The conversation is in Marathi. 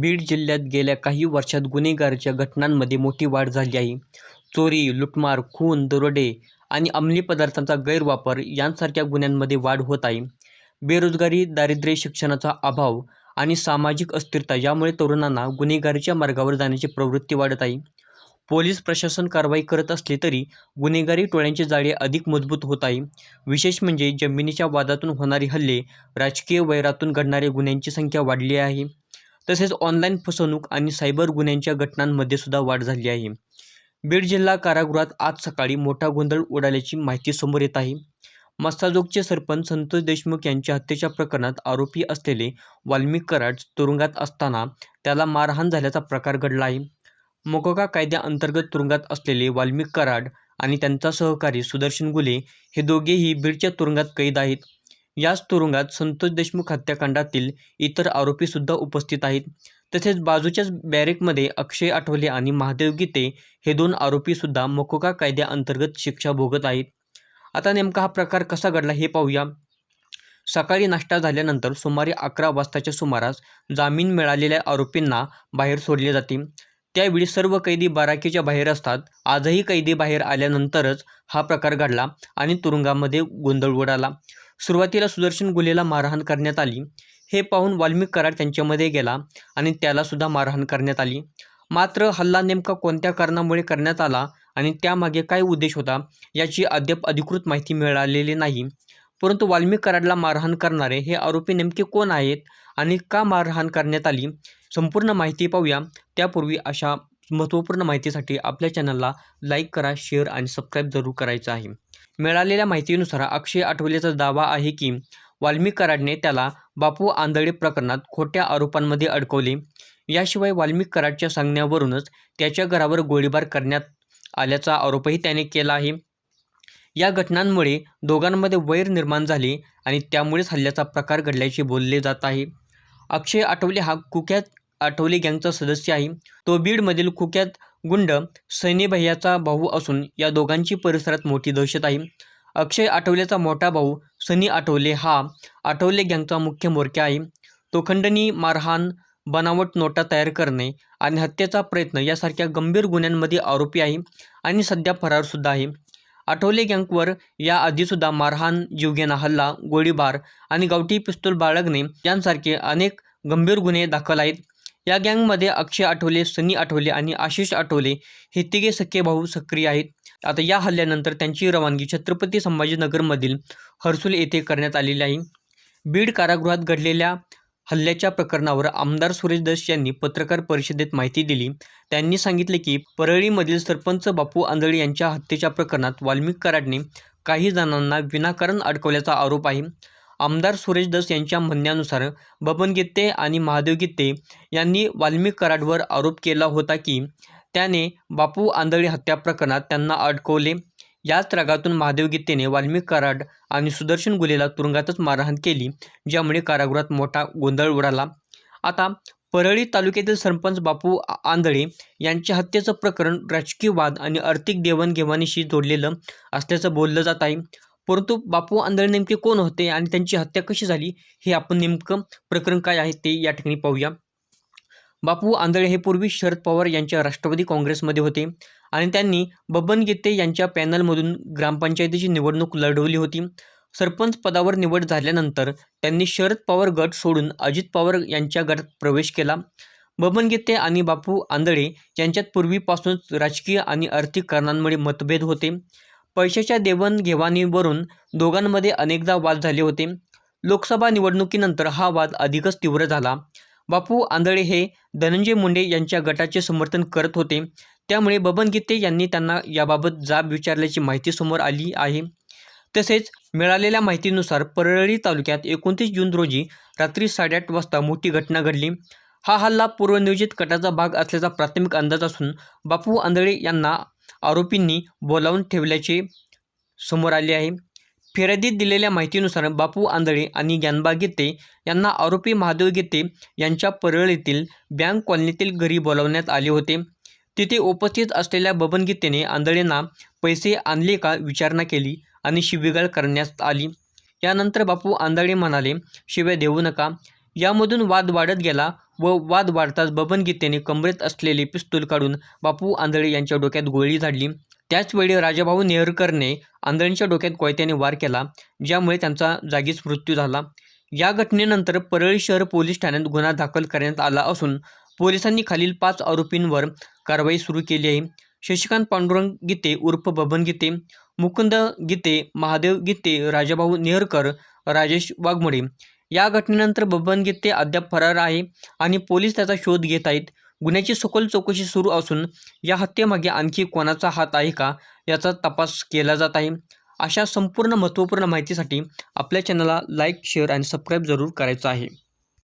बीड जिल्ह्यात गेल्या काही वर्षात गुन्हेगारीच्या घटनांमध्ये मोठी वाढ झाली आहे. चोरी लुटमार खून दरोडे आणि अंमली पदार्थांचा गैरवापर यांसारख्या गुन्ह्यांमध्ये वाढ होत आहे. बेरोजगारी दारिद्र्य शिक्षणाचा अभाव आणि सामाजिक अस्थिरता यामुळे तरुणांना गुन्हेगारीच्या मार्गावर जाण्याची प्रवृत्ती वाढत आहे. पोलीस प्रशासन कारवाई करत असले तरी गुन्हेगारी टोळ्यांचे जाळे अधिक मजबूत होत आहे. विशेष म्हणजे जमिनीच्या वादातून होणारे हल्ले राजकीय वैरातून घडणाऱ्या गुन्ह्यांची संख्या वाढली आहे. तसेच ऑनलाईन फसवणूक आणि सायबर गुन्ह्यांच्या घटनांमध्ये सुद्धा वाढ झाली आहे. बीड जिल्हा कारागृहात आज सकाळी मोठा गोंधळ उडाल्याची माहिती समोर येत आहे. मस्ताजोगचे सरपंच संतोष देशमुख यांच्या हत्येच्या प्रकरणात आरोपी असलेले वाल्मिक कराड तुरुंगात असताना त्याला मारहाण झाल्याचा प्रकार घडला आहे. मोकोका कायद्याअंतर्गत तुरुंगात असलेले वाल्मिक कराड आणि त्यांचा सहकारी सुदर्शन गुले हे दोघेही बीडच्या तुरुंगात कैद आहेत. याच तुरुंगात संतोष देशमुख हत्याकांडातील इतर आरोपीसुद्धा उपस्थित आहेत. तसेच बाजूच्याच बॅरेकमध्ये अक्षय आठवले आणि महादेव गीते हे दोन आरोपीसुद्धा मकोका कायद्याअंतर्गत शिक्षा भोगत आहेत. आता नेमका हा प्रकार कसा घडला हे पाहूया. सकाळी नाश्ता झाल्यानंतर सुमारे अकरा वाजताच्या सुमारास जामीन मिळालेल्या आरोपींना बाहेर सोडले जाते. त्यावेळी सर्व कैदी बाराकीच्या बाहेर असतात. आजही कैदी बाहेर आल्यानंतरच हा प्रकार घडला आणि तुरुंगामध्ये गोंधळ उडाला. सुरुवातीला सुदर्शन गुलेला मारहाण करण्यात आली. हे पाहून वाल्मिक कराड त्यांच्यामध्ये गेला आणि त्यालासुद्धा मारहाण करण्यात आली. मात्र हल्ला नेमका कोणत्या कारणामुळे करण्यात आला आणि त्यामागे काय उद्देश होता याची अद्याप अधिकृत माहिती मिळालेली नाही. परंतु वाल्मिक कराडला मारहाण करणारे हे आरोपी नेमके कोण आहेत आणि का मारहाण करण्यात आली संपूर्ण माहिती पाहूया. त्यापूर्वी अशा महत्त्वपूर्ण माहितीसाठी आपल्या चॅनलला लाईक करा शेअर आणि सबस्क्राईब जरूर करायचं आहे. मिळालेल्या माहितीनुसार अक्षय आठवलेचा दावा आहे की वाल्मिक कराडने त्याला बापू आंधळे प्रकरणात खोट्या आरोपांमध्ये अडकवले. याशिवाय वाल्मिक कराडच्या सांगण्यावरूनच त्याच्या घरावर गोळीबार करण्यात आल्याचा आरोपही त्याने केला आहे. या घटनांमुळे दोघांमध्ये वैर निर्माण झाले आणि त्यामुळेच हल्ल्याचा प्रकार घडल्याचे बोलले जात आहे. अक्षय आठवले हा कुख्यात आठवले गँगचा सदस्य आहे. तो बीडमधील कुख्यात गुंड सैनी भैयाचा भाऊ असून या दोघांची परिसरात मोठी दहशत आहे. अक्षय आठवलेचा मोठा भाऊ सनी आठवले हा आठवले गँगचा मुख्य म्होरक्या आहे. तो खंडणी मारहाण बनावट नोटा तयार करणे आणि हत्येचा प्रयत्न यासारख्या गंभीर गुन्ह्यांमध्ये आरोपी आहे आणि सध्या फरारसुद्धा आहे. आठवले गँगवर याआधीसुद्धा मारहाण जीवघेणा हल्ला गोळीबार आणि गावठी पिस्तूल बाळगणे यांसारखे अनेक गंभीर गुन्हे दाखल आहेत. या गँगमध्ये अक्षय आठवले सनी आठवले आणि आशिष आठवले हे तिघे सख्खे भाऊ सक्रिय आहेत. आता या हल्ल्यानंतर त्यांची रवानगी छत्रपती संभाजीनगरमधील हर्सुल येथे करण्यात आलेली आहे. बीड कारागृहात घडलेल्या हल्ल्याच्या प्रकरणावर आमदार सुरेश दस यांनी पत्रकार परिषदेत माहिती दिली. त्यांनी सांगितले की परळीमधील सरपंच बापू आंधळे यांच्या हत्येच्या प्रकरणात वाल्मिक कराडने काही जणांना विनाकारण अडकवल्याचा आरोप आहे. आमदार सुरेश दस यांच्या म्हणण्यानुसार बबन गित्ते आणि महादेव गित्ते यांनी वाल्मिक कराडवर आरोप केला होता की त्याने बापू आंधळे हत्या प्रकरणात त्यांना अडकवले. याच रागातून महादेव गित्तेने वाल्मिक कराड आणि सुदर्शन गुलेला तुरुंगातच मारहाण केली ज्यामुळे कारागृहात मोठा गोंधळ उडाला. आता परळी तालुक्यातील सरपंच बापू आंधळे यांच्या हत्येचं प्रकरण राजकीय वाद आणि आर्थिक देवाणघेवाणीशी जोडलेलं असल्याचं बोललं जात आहे. परंतु बापू आंधळे नेमके कोण होते आणि त्यांची हत्या कशी झाली हे आपण नेमकं प्रकरण काय आहे ते या ठिकाणी पाहूया. बापू आंधळे हे पूर्वी शरद पवार यांच्या राष्ट्रवादी काँग्रेसमध्ये होते आणि त्यांनी बबन गीते यांच्या पॅनलमधून ग्रामपंचायतीची निवडणूक लढवली होती. सरपंच पदावर निवड झाल्यानंतर त्यांनी शरद पवार गट सोडून अजित पवार यांच्या गटात प्रवेश केला. बबन गीते आणि बापू आंधळे यांच्यात पूर्वीपासूनच राजकीय आणि आर्थिक कारणांमुळे मतभेद होते. पैशाच्या देवाणघेवाणीवरून दोघांमध्ये अनेकदा वाद झाले होते. लोकसभा निवडणुकीनंतर हा वाद अधिकच तीव्र झाला. बापू आंधळे हे धनंजय मुंडे यांच्या गटाचे समर्थन करत होते. त्यामुळे बबन गीते यांनी त्यांना याबाबत जाब विचारल्याची माहिती समोर आली आहे. तसेच मिळालेल्या माहितीनुसार परळी तालुक्यात एकोणतीस जून रोजी रात्री साडेआठ वाजता मोठी घटना घडली. हा हल्ला पूर्वनियोजित कटाचा भाग असल्याचा प्राथमिक अंदाज असून बापू आंधळे यांना आरोपींनी बोलावून ठेवल्याचे समोर आले आहे. फिर्यादीत दिलेल्या माहितीनुसार बापू आंधळे आणि ज्ञानबा गीते यांना आरोपी महादेव गीते यांच्या परळीतील बँक कॉलनीतील घरी बोलावण्यात आले होते. तिथे उपस्थित असलेल्या बबन गीतेने आंधळेंना पैसे आणले का विचारणा केली आणि शिवीगाळ करण्यात आली. यानंतर बापू आंधळे म्हणाले शिव्या देऊ नका. यामधून वाद वाढत गेला व वाद वाढताच बबन गीतेने कमरेत असलेले पिस्तूल काढून बापू आंधळे यांच्या डोक्यात गोळी झाडली. त्याचवेळी राजाभाऊ नेहरकरने आंधळींच्या डोक्यात कोयत्याने वार केला ज्यामुळे त्यांचा जागीच मृत्यू झाला. या घटनेनंतर परळी शहर पोलीस ठाण्यात गुन्हा दाखल करण्यात आला असून पोलिसांनी खालील पाच आरोपींवर कारवाई सुरू केली आहे. शशिकांत पांडुरंग गीते उर्फ बबन गीते मुकुंद गीते महादेव गीते राजाभाऊ नेहरकर राजेश वाघमोडे या घटनेनंतर बबन गीते अद्याप फरार आहे आणि पोलीस त्याचा शोध घेत आहेत. गुन्ह्याची सखोल चौकशी सुरू असून या हत्येमागे आणखी कोणाचा हात आहे का याचा तपास केला जात आहे. अशा संपूर्ण महत्त्वपूर्ण माहितीसाठी आपल्या चॅनलला लाईक शेअर आणि सबस्क्राईब जरूर करायचं आहे.